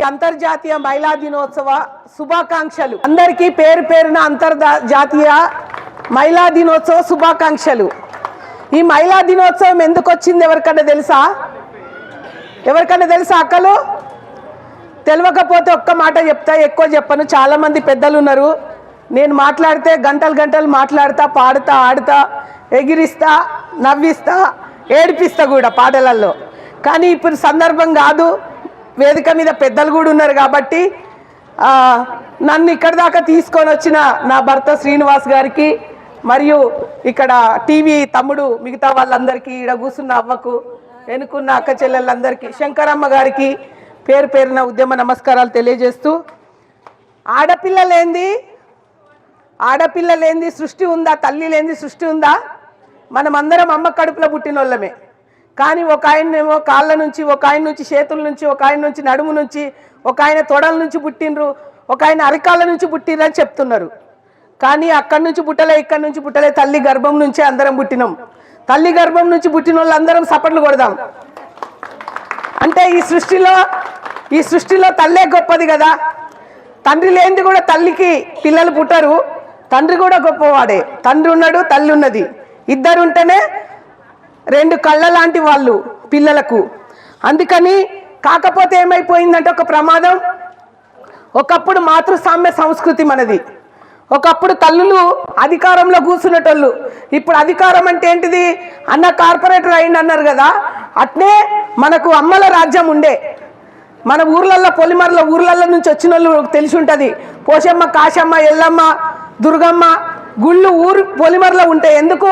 అంతర్జాతీయ మహిళా దినోత్సవ శుభాకాంక్షలు. అందరికీ పేరు పేరున అంతర్జాతీయ మహిళా దినోత్సవ శుభాకాంక్షలు. ఈ మహిళా దినోత్సవం ఎందుకు వచ్చింది ఎవరికన్నా తెలుసా? ఎవరికన్నా తెలుసా అక్కలు? తెలియకపోతే ఒక్క మాట చెప్తా ఎక్కువ చెప్పను. చాలా మంది పెద్దలు ఉన్నారు. నేను మాట్లాడితే గంటలు గంటలు మాట్లాడతా పాడుతా ఆడుతా ఎగిరిస్తా నవ్విస్తా ఏడిపిస్తా కూడా పాటలలో. కానీ ఇప్పుడు సందర్భం కాదు. వేదిక మీద పెద్దలు కూడా ఉన్నారు కాబట్టి నన్ను ఇక్కడి దాకా తీసుకొని వచ్చిన నా భర్త శ్రీనివాస్ గారికి మరియు ఇక్కడ టీవీ తమ్ముడు మిగతా వాళ్ళందరికీ ఈడ కూర్చున్న అవ్వకు వెనుకున్న అక్క చెల్లెళ్ళందరికీ శంకరమ్మ గారికి పేరు పేరున ఉద్యమ నమస్కారాలు తెలియజేస్తూ ఆడపిల్ల లేంది సృష్టి ఉందా తల్లి లేంది సృష్టి ఉందా మనమందరం అమ్మ కడుపులో పుట్టిన వాళ్ళమే కానీ ఒక ఆయనేమో కాళ్ళ నుంచి ఒక ఆయన నుంచి చేతుల నుంచి ఒక ఆయన నుంచి నడుము నుంచి ఒక ఆయన తొడల నుంచి పుట్టినరు ఒక ఆయన అరికాళ్ళ నుంచి పుట్టినరు అని చెప్తున్నారు. కానీ అక్కడి నుంచి పుట్టలే ఇక్కడి నుంచి పుట్టలే తల్లి గర్భం నుంచే అందరం పుట్టినాం. తల్లి గర్భం నుంచి పుట్టిన వాళ్ళు అందరం సపట్లు కొడదాం. అంటే ఈ సృష్టిలో ఈ సృష్టిలో తల్లే గొప్పది కదా. తండ్రి లేనిది కూడా తల్లికి పిల్లలు పుట్టరు. తండ్రి కూడా గొప్పవాడే. తండ్రి ఉన్నాడు తల్లి ఉన్నది. ఇద్దరు ఉంటేనే రెండు కళ్ళ లాంటి వాళ్ళు పిల్లలకు. అందుకని కాకపోతే ఏమైపోయిందంటే ఒక ప్రమాదం. ఒకప్పుడు మాతృస్వామ్య సంస్కృతి మనది. ఒకప్పుడు తల్లులు అధికారంలో కూర్చునేటోళ్ళు ఇప్పుడు అధికారం అంటే ఏంటిది? అన్న కార్పొరేటర్ అయింది అన్నారు కదా. అట్నే మనకు అమ్మల రాజ్యం ఉండే. మన ఊర్లల్లో పొలిమర్ల ఊర్లల్లో నుంచి వచ్చిన వాళ్ళు తెలిసి ఉంటుంది పోషమ్మ కాశమ్మ ఎల్లమ్మ దుర్గమ్మ గుళ్ళు ఊరు పొలిమర్లో ఉంటాయి ఎందుకు?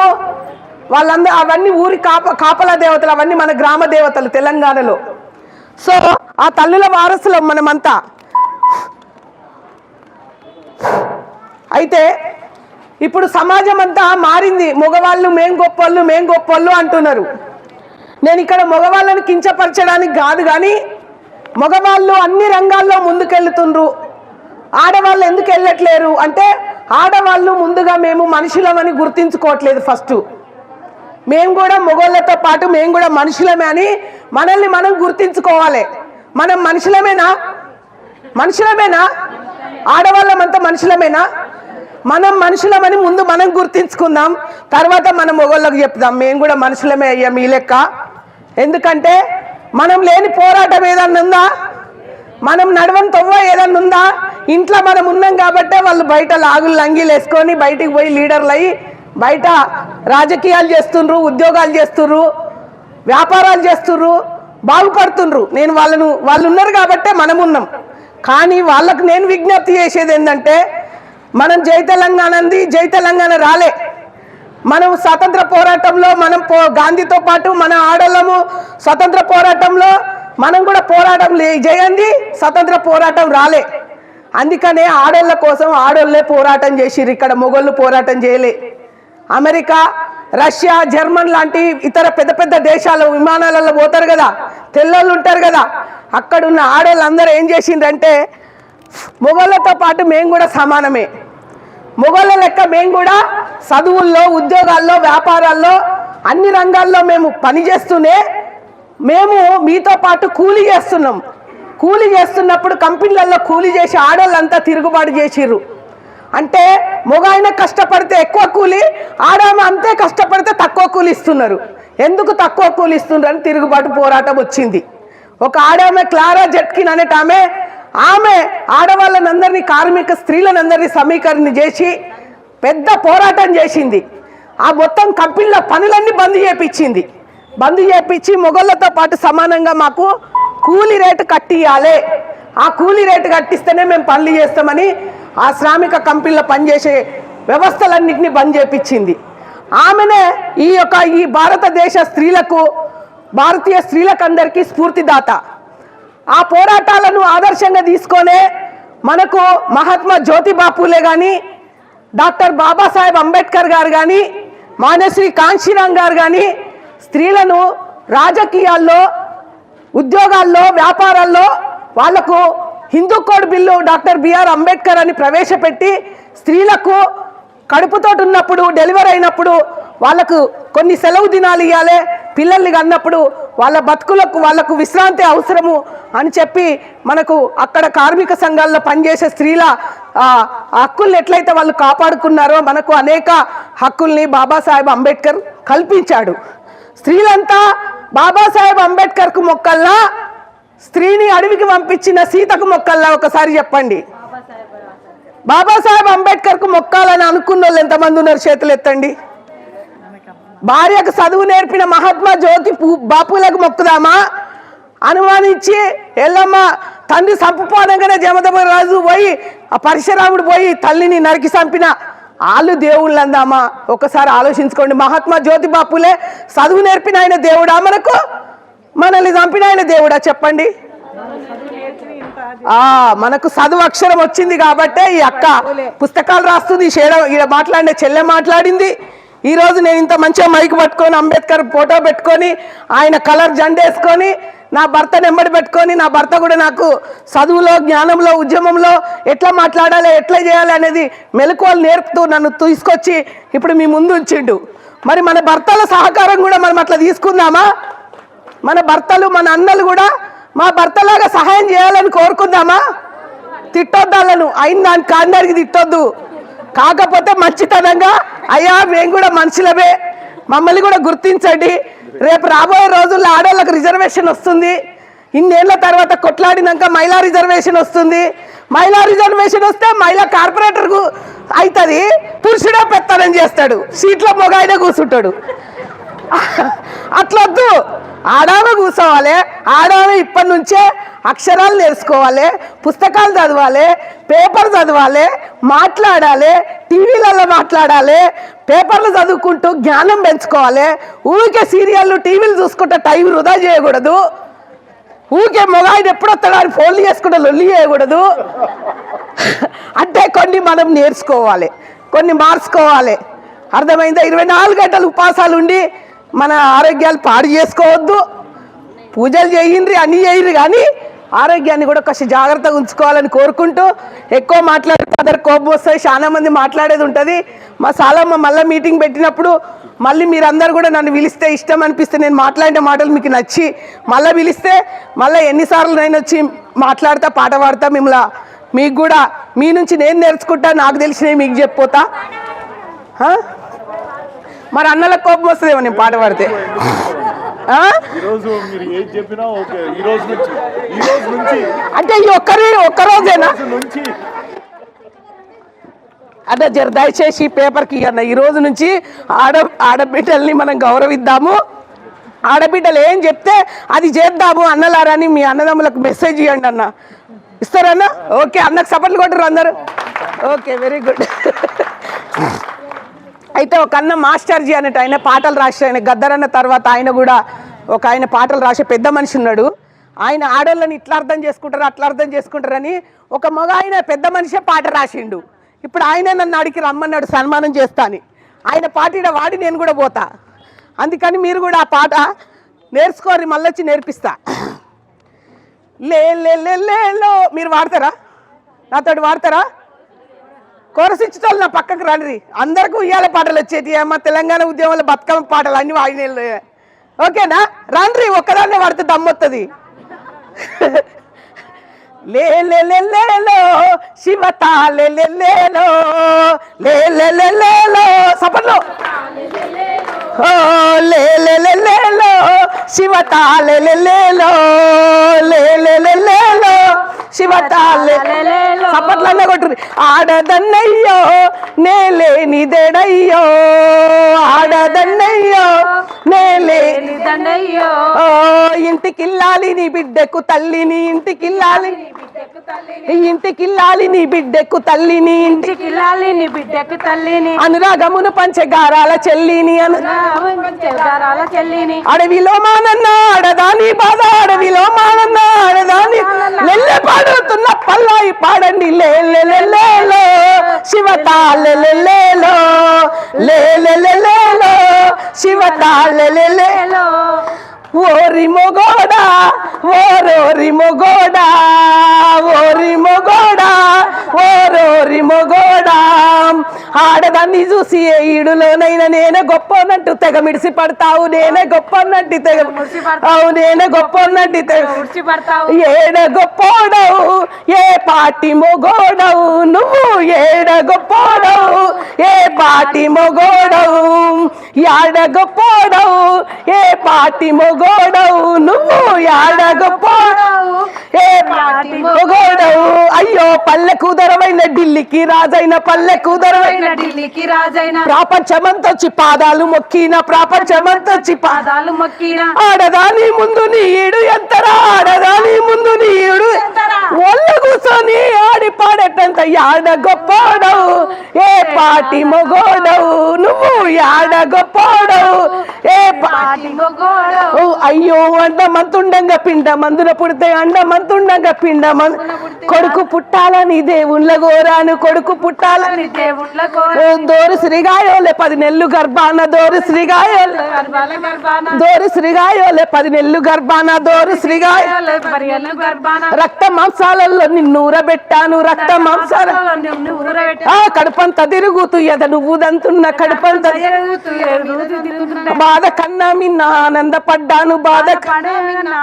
వాళ్ళందరూ అవన్నీ ఊరి కాప కాపలా దేవతలు అవన్నీ మన గ్రామ దేవతలు తెలంగాణలో. సో ఆ తల్లుల వారసులం మనమంతా. అయితే ఇప్పుడు సమాజం అంతా మారింది. మగవాళ్ళు మేం గొప్పళ్ళు మేం గొప్పళ్ళు అంటున్నారు. నేను ఇక్కడ మగవాళ్ళని కించపరచడానికి కాదు కానీ మగవాళ్ళు అన్ని రంగాల్లో ముందుకెళ్తుండ్రు ఆడవాళ్ళు ఎందుకు వెళ్ళట్లేరు? అంటే ఆడవాళ్ళు ముందుగా మేము మనుషులమని గుర్తించుకోవట్లేదు ఫస్ట్. మేము కూడా మొగోళ్ళతో పాటు మేము కూడా మనుషులమే అని మనల్ని మనం గుర్తించుకోవాలి. మనం మనుషులమేనా? మనుషులమేనా? ఆడవాళ్ళమంతా మనుషులమేనా? మనం మనుషులమని ముందు మనం గుర్తించుకుందాం తర్వాత మనం మొగోళ్ళకు చెప్దాం. మేము కూడా మనుషులమే అయ్యాం ఈ లెక్క. ఎందుకంటే మనం లేని పోరాటం ఏదన్నా ఉందా? మనం నడవని తవ్వ ఏదన్నా ఉందా? ఇంట్లో మనం ఉన్నాం కాబట్టే వాళ్ళు బయట లాగులు లంగీలు వేసుకొని బయటికి పోయి లీడర్లు అయ్యి బయట రాజకీయాలు చేస్తుండ్రు ఉద్యోగాలు చేస్తుండ్రు వ్యాపారాలు చేస్తుండ్రు బాగుపడుతుండ్రు నేను వాళ్ళను వాళ్ళు ఉన్నారు కాబట్టే మనం ఉన్నాం. కానీ వాళ్ళకు నేను విజ్ఞప్తి చేసేది ఏంటంటే మనం జై తెలంగాణ అంది జై తెలంగాణ రాలే. మనం స్వతంత్ర పోరాటంలో మనం పో గాంధీతో పాటు మన ఆడోళ్ళము స్వతంత్ర పోరాటంలో మనం కూడా పోరాటం లే చేయండి స్వతంత్ర పోరాటం రాలే. అందుకనే ఆడోళ్ళ కోసం ఆడోళ్ళే పోరాటం చేసిర్రు ఇక్కడ మొగోళ్ళు పోరాటం చేయలే. అమెరికా రష్యా జర్మన్ లాంటి ఇతర పెద్ద పెద్ద దేశాల విమానాలలో పోతారు కదా తెల్లళ్ళు ఉంటారు కదా అక్కడున్న ఆడవాళ్ళందరూ ఏం చేసిందంటే మొగళ్ళతో పాటు మేము కూడా సమానమే. మొగళ్ళ లెక్క మేము కూడా చదువుల్లో ఉద్యోగాల్లో వ్యాపారాల్లో అన్ని రంగాల్లో మేము పనిచేస్తూనే మేము మీతో పాటు కూలీ చేస్తున్నాం. కూలీ చేస్తున్నప్పుడు కంపెనీలలో కూలీ చేసి ఆడోళ్ళంతా తిరుగుబాటు చేసిర్రు. అంటే మొగాయన కష్టపడితే ఎక్కువ కూలి ఆడామె అంతే కష్టపడితే తక్కువ కూలి ఇస్తున్నారు. ఎందుకు తక్కువ కూలి ఇస్తున్నారు అని తిరుగుబాటు పోరాటం వచ్చింది. ఒక ఆడామె క్లారా జట్కిన్ అనేట ఆమె ఆమె ఆడవాళ్ళనందరినీ కార్మిక స్త్రీలనందరినీ సమీకరణ చేసి పెద్ద పోరాటం చేసింది. ఆ మొత్తం కంపెనీల పనులన్నీ బంద్ చేపించింది బంద్ చేపించి మొగళ్ళతో పాటు సమానంగా మాకు కూలి రేటు కట్టియాలి. ఆ కూలి రేటు కట్టిస్తేనే మేము పనులు చేస్తామని ఆ శ్రామిక కంపెనీలో పనిచేసే వ్యవస్థలన్నింటినీ బంద్ చేపించింది. ఆమెనే ఈ యొక్క ఈ భారతదేశ స్త్రీలకు భారతీయ స్త్రీలకు అందరికీ స్ఫూర్తిదాత. ఆ పోరాటాలను ఆదర్శంగా తీసుకొనే మనకు మహాత్మా జ్యోతిబా పూలే కానీ డాక్టర్ బాబాసాహెబ్ అంబేద్కర్ గారు కానీ మానశ్రీ కాంశీరామ్ గారు కానీ స్త్రీలను రాజకీయాల్లో ఉద్యోగాల్లో వ్యాపారాల్లో వాళ్ళకు Hindu code bill doctor B R Ambedkar అని ప్రవేశపెట్టి స్త్రీలకు కడుపుతోటి ఉన్నప్పుడు డెలివరీ అయినప్పుడు వాళ్ళకు కొన్ని సెలవు దినాలు ఇవ్వాలి పిల్లల్ని కన్నప్పుడు వాళ్ళ బతుకులకు వాళ్ళకు విశ్రాంతి అవసరము అని చెప్పి మనకు అక్కడ కార్మిక సంఘాల్లో పనిచేసే స్త్రీల ఆ, హక్కుల్ని ఎట్లయితే వాళ్ళు కాపాడుకున్నారో మనకు అనేక హక్కుల్ని బాబాసాహెబ్ అంబేద్కర్ కల్పించాడు. స్త్రీలంతా బాబాసాహెబ్ అంబేద్కర్కు మొక్కల్లా స్త్రీని అడవికి పంపించిన సీతకు మొక్కల్లా ఒకసారి చెప్పండి. బాబాసాహెబ్ అంబేద్కర్కు మొక్కాలని అనుకున్న వాళ్ళు ఎంతమంది ఉన్నారు చేతులు ఎత్తండి. భార్యకు చదువు నేర్పిన మహాత్మా జ్యోతి బాపులకు మొక్కుదామా? అనుమానించి ఎల్లమ్మ తండ్రి సంపుపోనంగానే జమదమ రాజు పోయి ఆ పరశురాముడు పోయి తల్లిని నరికి చంపిన వాళ్ళు దేవుళ్ళు అందామా ఒకసారి ఆలోచించుకోండి. మహాత్మా జ్యోతి బాపులే చదువు నేర్పిన ఆయన దేవుడా మనకు? మనల్ని చంపిన ఆయన దేవుడా చెప్పండి? ఆ మనకు చదువు అక్షరం వచ్చింది కాబట్టే ఈ అక్క పుస్తకాలు రాస్తుంది షేడ ఈడ మాట్లాడిన చెల్లె మాట్లాడింది. ఈ రోజు నేను ఇంత మంచిగా మైక్ పట్టుకొని అంబేద్కర్ ఫోటో పెట్టుకొని ఆయన కలర్ జెండేసుకొని నా భర్త నెమ్మడి పెట్టుకొని నా భర్త కూడా నాకు చదువులో జ్ఞానంలో ఉద్యమంలో ఎట్లా మాట్లాడాలి ఎట్లా చేయాలి అనేది మెలకువలు నేర్పుతూ నన్ను తీసుకొచ్చి ఇప్పుడు మీ ముందు ఉంచిండు. మరి మన భర్తల సహకారం కూడా మనం అట్లా తీసుకుందామా? మన భర్తలు మన అన్నలు కూడా మా భర్తలాగా సహాయం చేయాలని కోరుకుందామా? తిట్టొద్దాలను. అయిన దాని కాందానికి తిట్టొద్దు. కాకపోతే మంచితనంగా అయ్యా మేము కూడా మనుషులమే. మమ్మల్ని కూడా గుర్తించండి. రేపు రాబోయే రోజుల్లో ఆడవాళ్ళకి రిజర్వేషన్ వస్తుంది. ఇన్నేళ్ళ తర్వాత కొట్లాడినాక మహిళా రిజర్వేషన్ వస్తుంది. మహిళా రిజర్వేషన్ వస్తే మహిళా కార్పొరేటర్కు అవుతుంది. పురుషుడే పెత్తనం చేస్తాడు. సీట్లో మొగాయినే కూర్చుంటాడు. అట్లొద్దు. ఆడామె కూర్చోవాలి. ఆడామె ఇప్పటి నుంచే అక్షరాలు నేర్చుకోవాలి పుస్తకాలు చదవాలి పేపర్ చదవాలి మాట్లాడాలి టీవీలలో మాట్లాడాలి పేపర్లు చదువుకుంటూ జ్ఞానం పెంచుకోవాలి. ఊరికే సీరియళ్ళు టీవీలు చూసుకుంటే టైం వృధా చేయకూడదు. ఊరికే మొగాయిని ఎప్పుడొస్తాడో అని ఫోన్లు చేసుకుంటే లొల్లి చేయకూడదు. అంటే కొన్ని మనం నేర్చుకోవాలి కొన్ని మార్చుకోవాలి. అర్థమైందా? ఇరవై నాలుగు గంటలు ఉపాసాలు ఉండి మన ఆరోగ్యాలు పాడు చేసుకోవద్దు. పూజలు చేయండి అన్నీ చేయండి కానీ ఆరోగ్యాన్ని కూడా కొంచెం జాగ్రత్తగా ఉంచుకోవాలని కోరుకుంటూ ఎక్కువ మాట్లాడితే అందరు కోపం వస్తాయి చాలా మంది మాట్లాడేది ఉంటుంది. మా సాలమ్మ మళ్ళీ మీటింగ్ పెట్టినప్పుడు మళ్ళీ మీరందరూ కూడా నన్ను పిలిస్తే ఇష్టం అనిపిస్తే నేను మాట్లాడిన మాటలు మీకు నచ్చి మళ్ళీ పిలిస్తే మళ్ళీ ఎన్నిసార్లు నేను వచ్చి మాట్లాడతా పాట పాడతా మిమ్మల్ని. మీకు కూడా మీ నుంచి నేను నేర్చుకుంటా నాకు తెలిసినవి మీకు చెప్పిపోతా మరి అన్నలకు కోపం వస్తుందేమో నేను పాట పాడితే? ఈరోజు మీరు ఏది చెప్పినా ఓకే. ఈ రోజు నుంచి ఈ రోజు నుంచి. అంటే ఈ ఒక్కరి ఒక్కరోజేనా రోజు నుంచి. అదే జర దయచేసి పేపర్కి అన్న ఈ రోజు నుంచి ఆడ ఆడబిడ్డల్ని మనం గౌరవిద్దాము. ఆడబిడ్డలు ఏం చెప్తే అది చేద్దాము అన్నలారని మీ అన్నదమ్ములకు మెసేజ్ ఇవ్వండి అన్న. ఇస్తారన్నా? ఓకే అన్నకు సపోర్ట్లు కొట్టరు అందరు. ఓకే వెరీ గుడ్ అయితే ఒక అన్న మాస్టర్జీ అన్నట్టు ఆయన పాటలు రాసి ఆయన గద్దరన్న తర్వాత ఆయన కూడా ఒక ఆయన పాటలు రాసే పెద్ద మనిషి ఉన్నాడు. ఆయన ఆడోళ్ళని ఇట్లా అర్థం చేసుకుంటారు అట్లా అర్థం చేసుకుంటారని ఒక మగ ఆయన పెద్ద మనిషే పాట రాసిండు. ఇప్పుడు ఆయన నన్ను అడిగి రమ్మన్నాడు సన్మానం చేస్తాని ఆయన పాట వాడి నేను కూడా పోతా. అందుకని మీరు కూడా ఆ పాట నేర్చుకోరి మళ్ళొచ్చి నేర్పిస్తా. లే లే లే లే. మీరు వాడతారా? నాతోటి వాడతారా? కోరసించుతాను నా పక్కకు రండి అందరికీ ఉయ్యాల పాటలు వచ్చేది అమ్మ తెలంగాణ ఉద్యమంలో బతుకమ్మ పాటలు అన్ని వాడిన ఓకేనా రండ్రి ఒక్కదాన్నే పడితే దమ్మొస్తుంది లే లే లే లో శివతా లే లే లే లో లే శివతా లే లో లే లే లే లే లో శివతా లే సపట్లన్న కొట్టుర్రి. ఆడదన్నయ్యో నేలేనిదెడయ్యో. ఆడదన్నయ్యో నేలే దండయ్యో ఓ ఇంటికిల్లాలి నీ బిడ్డకు తల్లిని ఇంటికిల్లాలి. ఇంటికిల్లాలి నీ బిడ్డకు తల్లిని ఇంటి ఇంటికిల్లాలి నీ బిడ్డకి తల్లిని అనురాగమును పంచగారాల చెల్లిని అను చెదారాల చెల్లిని అడవిలో మానన్న ఆడదాని బాధ అడవిలో మానన్న ఆడదాని లెల్లె పాడుతున్న పల్లాయి పాడండి లే లే లే లే లో శివతా లే లే లే లో లే లే లే లే లో శివతా లే లే లే హలో ఓరి మొగోడా ఓరోరి మొగోడా ఓరి మొగోడా ఓరోరి మొగోడా. ఆడదాన్ని చూసి ఏ ఈడులోనైనా నేనే గొప్ప అన్నట్టు తెగ మిడిసి పడతావు నేనే గొప్ప అన్నట్టు తెగ అవు నేనే గొప్ప పడతావు ఏడ గొప్పోడవు ఏ పాటి మొగోడవు నువ్వు ఏడ గొప్పోడవు ఏ పాటి మొగోడవు యాడ గొప్పోడవు ఏ పాటి మొగోడవు నువ్వు యాడ గొప్పోడవు ఏ పాటి మొగోడవు. అయ్యో పల్లె కుదరవైన ఢిల్లీకి రాజైన పల్లె కుదరవైన అయిన ఢిల్లీకి రాజైన. ప్రపంచమంతొచ్చి పాదాలు మొక్కిన ప్రపంచమంతొచ్చి పాదాలు మొక్కిన. ఆడదాని ముందు నీడు ఎంతరా ఆడదాని ముందు నీడు ఒళ్ళు కూర్చొని ఆడి పాడేటంత యాడ గొప్పోడవు. ఏ పాటి మొగోడవు నువ్వు యాడ గొప్పోడవు. ఏ పాటి మొగోడవు. అయ్యో అండ మంతుండంగా పిండ మందున పుడితే అండ మంతుండంగా పిండ కొడుకు పుట్టాలని దేవుళ్ళ గోరాను కొడుకు పుట్టాలని దేవుళ్ళ దోరు శ్రీగాయోలే పది నెల్లు గర్భాన దోరు శ్రీగాయోలే దోరు శ్రీగాయోలే పది నెల్లు గర్భాన దోరు శ్రీగాయ మరియలు గర్భాన. రక్త మాంసాలలో నిన్ను ఊరబెట్టాను రక్త మాంసాల కడుపంత తిరుగుతూ ఎద నువ్వు దంతున్న కడుపంత బాధ కన్నా మిన్న ఆనందపడ్డాను బాధ పడే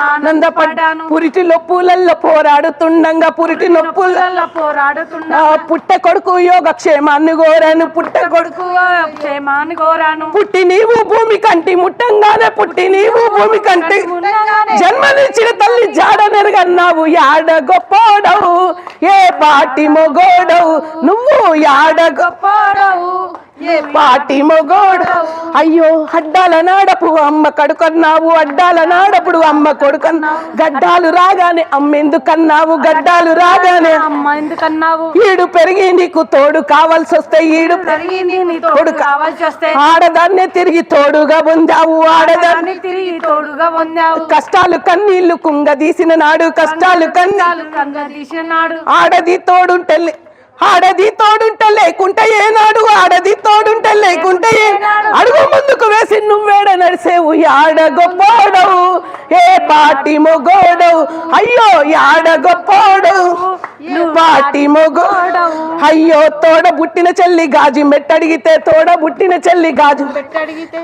ఆనందపడ్డాను. పురిటి నొప్పులలో పోరాడుతుండగా పురిటి నొప్పుల పుల్లల్లో పోరాడుతున్నా ఆ, పుట్టె కొడుకు యోగక్షేమాన్ని కోరాను పుట్టె కొడుకు క్షేమాన్ని కోరాను. పుట్టి నీవు భూమి కంటి ముట్టంగానే పుట్టి నీవు భూమి కంటి జన్మనిచ్చిన తల్లి జాడ నెరగన్నావు యాడ పోడవు ఏ పాటి మొగోడవు నువ్వు యాడ గొప్ప పోడవు ఏ పాటి మొగోడు? అయ్యో అడ్డాల నాడపు అమ్మ కడుకన్నావు అడ్డాల నాడప్పుడు అమ్మ కొడుకన్నావు. గడ్డాలు రాగానే అమ్మ ఎందుకన్నావు? గడ్డాలు రాగానే అమ్మ ఎందుకన్నావు? ఈడు పెరిగి నీకు తోడు కావాల్సి వస్తే ఈడు నీ తోడు కావాల్సి వస్తే ఆడదాన్నే తిరిగి తోడుగా పొందావు ఆడదాన్ని దాన్ని తిరిగి తోడుగా పొందావు. కష్టాలు కన్నీళ్ళు కుంగదీసిన నాడు కష్టాలు కన్నీ చాలు కంగ తీసినాడు ఆడది తోడుంటే ఆడది తోడుంటే లేకుంటే ఏనాడు? ఆడది తోడుంటే లేకుంటే ఏ అడుగు ముందుకు వేసి నువ్వేడ నడిసేవు యాడ గొప్పోడవు. ఏ పాటి మొగోడవు? అయ్యో యాడ గొప్పోడవు. మొగోడవు. అయ్యో తోడ బుట్టిన చెల్లి గాజు మెట్టడిగితే తోడ బుట్టిన చెల్లి గాజు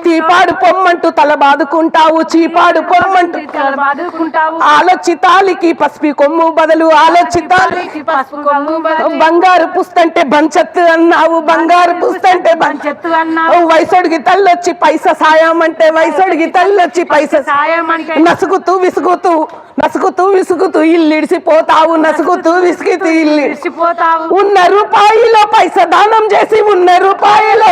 చీపాడు పొమ్మంటూ తల బాదుకుంటావు చీపాడు పొమ్మంటూ బాదుకుంటావు. ఆలోచితాలికి పసిపి కొమ్ము బదులు ఆలోచితాలి పసుపు కొమ్ము బదిలి. బంగారు పుస్తంటే బంచత్తు అన్నావు బంగారు పుస్తంటే బంచ చెత్తు అన్నావు. వయసొడికి తల్లొచ్చి పైస సాయం అంటే వయసొడికి తల్లొచ్చి పైస సాయం అంటే నసుగుతూ విసుగుతూ నసుగుతూ విసుగుతూ ఇల్లిడిసిపోతావు నసుగుతూ విసిగితూ ఇల్లు. విడిచిపోతావు ఉన్న రూపాయిలో పైస దానం చేసి ఉన్న రూపాయిలో